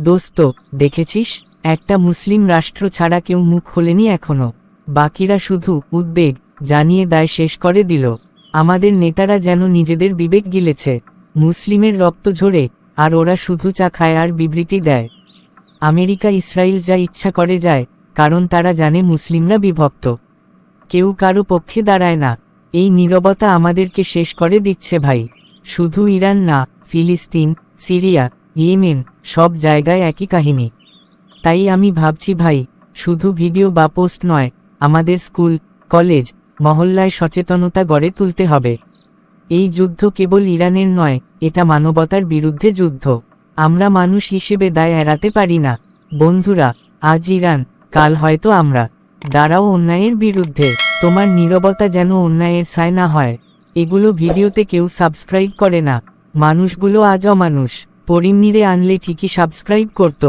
দোস্ত, দেখেছিস? একটা মুসলিম রাষ্ট্র ছাড়া কেউ মুখ খোলেনি এখনও। বাকিরা শুধু উদ্বেগ জানিয়ে দায় শেষ করে দিল। আমাদের নেতারা যেন নিজেদের বিবেক গিলেছে। মুসলিমের রক্ত ঝরে, আর ওরা শুধু চা খায় আর বিবৃতি দেয়। আমেরিকা ইসরায়েল যা ইচ্ছা করে যায়, কারণ তারা জানে মুসলিমরা বিভক্ত। কেউ কারও পক্ষে দাঁড়ায় না। এই নীরবতা আমাদেরকে শেষ করে দিচ্ছে ভাই। শুধু ইরান না, ফিলিস্তিন, সিরিয়া ইয়েমেন, সব জায়গায় একই কাহিনী। তাই আমি ভাবছি ভাই, শুধু ভিডিও বা পোস্ট নয়, আমাদের স্কুল, কলেজ, মহল্লায় সচেতনতা গড়ে তুলতে হবে। এই যুদ্ধ কেবল ইরানের নয়, এটা মানবতার বিরুদ্ধে যুদ্ধ। আমরা মানুষ হিসেবে দায় এড়াতে পারি না। বন্ধুরা, আজ ইরান, কাল হয়তো আমরা। দাঁড়াও অন্যায়ের বিরুদ্ধে, তোমার নীরবতা যেন অন্যায়ের ছায় না হয়। এগুলো ভিডিওতে কেউ সাবস্ক্রাইব করে না। মানুষগুলো আজ অমানুষ। পরিমনিরে আনলে ঠিকই সাবস্ক্রাইব করতো।